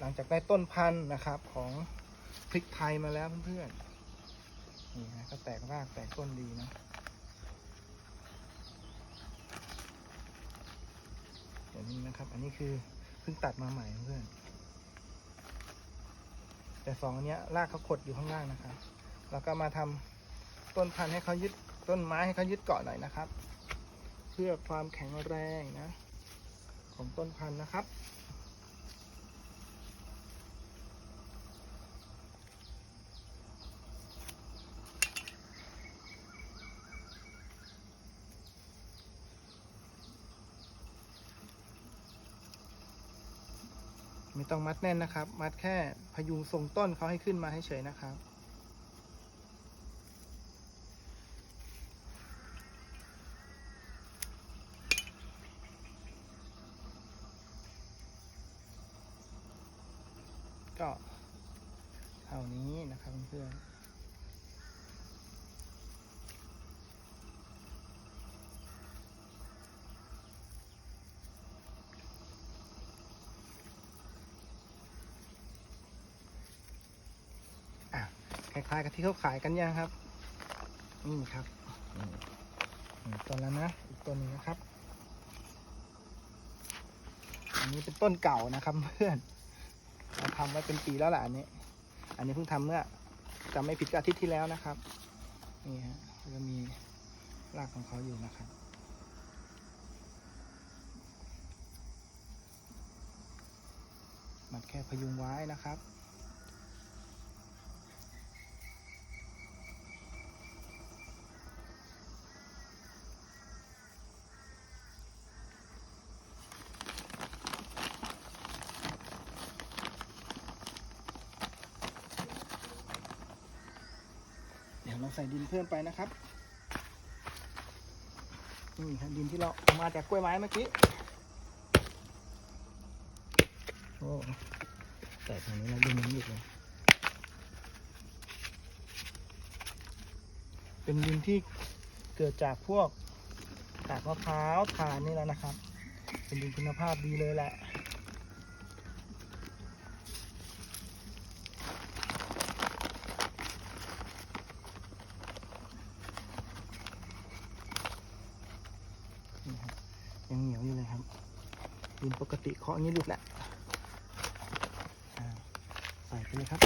หลังจากได้ต้นพันธุ์นะครับของพริกไทยมาแล้วเพื่อนๆนี่นะก็แตกรากแตกต้นดีนะเดี๋ยวนี้นะครับ อันนี้คือเพิ่งตัดมาใหม่เพื่อน แต่สองอันเนี้ยรากเขาขดอยู่ข้างล่างนะครับ แล้วก็มาทำต้นพันธุ์ให้เขายึดต้นไม้ให้เขายึดเกาะหน่อยนะครับ เพื่อความแข็งแรงนะ ของต้นพันธุ์นะครับ ไม่ต้องมัดแน่นนะครับ มัดแค่พยุงทรงต้นเขาให้ขึ้นมาให้เฉยนะครับ ก็เท่านี้นะครับเพื่อน คล้ายๆกับที่เขาขายกันยังครับ นี่ครับต้นแล้วนะอีกต้นหนึงนะครับ อันนี้เป็นต้นเก่านะครับเพื่อนเราทำไว้เป็นปีแล้วแหละอันนี้ อันนี้เพิ่งทำเมื่อจำไม่ผิดก็อาทิตย์ที่แล้วนะครับ นี่ฮะก็มีรากของเขาอยู่นะครับมันแค่พยุงไว้นะครับ ดี๋ยวเราใส่ดินเพิ่มไปนะครับนี่ครับดินที่เราเอามาจากกล้วยไม้เมื่อกี้โอ้แต่ตรงนี้เราดินยังอีกเลยเป็นดินที่เกิดจากพวกกากมะพร้าวถ่านนี่แหละนะครับ เป็นดินคุณภาพดีเลยแหละ นี่ครับ ยังเหนียวอยู่เลยครับดินปกติเคาะอย่างนี้หลุดแหละใส่ไปเลยครับ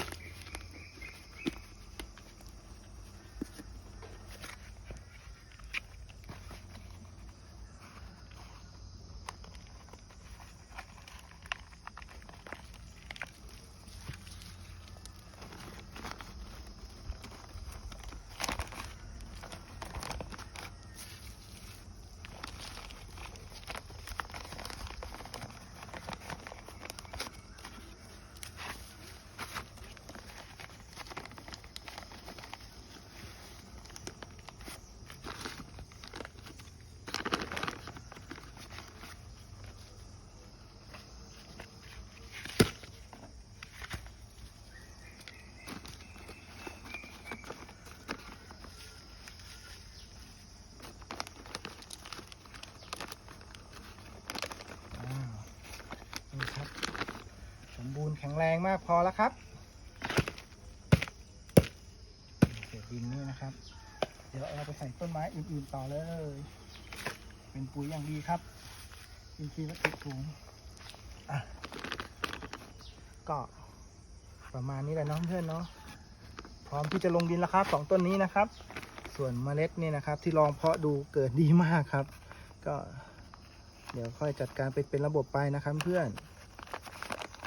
อ้าวนี่ครับ สมบูรณ์แข็งแรงมากพอแล้วครับเศษดินนี่นะครับ เดี๋ยวเราไปใส่ต้นไม้อื่นๆต่อเลย เป็นปุ๋ยอย่างดีครับ อินทรีย์วัตถุถุงก็ประมาณนี้แหละน้องเพื่อนเนาะพร้อมที่จะลงดินแล้วครับสองต้นนี้นะครับ ส่วนเมล็ดนี่นะครับ ที่ลองเพาะดูเกิดดีมากครับ ก็ เดี๋ยวค่อยจัดการไปเป็นระบบไปนะครับเพื่อน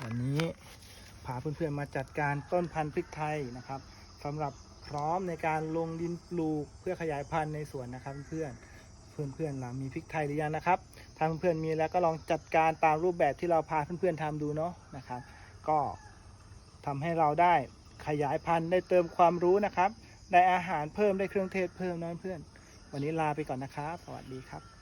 วันนี้พาเพื่อนๆมาจัดการต้นพันธุ์พริกไทยนะครับสำหรับพร้อมในการลงดินปลูกเพื่อขยายพันธุ์ในสวนนะครับเพื่อนๆเพื่อนๆเรามีพริกไทยหรือยังนะครับ ถ้าเพื่อนๆมีแล้วก็ลองจัดการตามรูปแบบที่เราพาเพื่อนๆทำดูเนาะนะครับ ก็ทำให้เราได้ขยายพันธุ์ได้เติมความรู้นะครับ ได้อาหารเพิ่มได้เครื่องเทศเพิ่มนะเพื่อน วันนี้ลาไปก่อนนะครับ สวัสดีครับ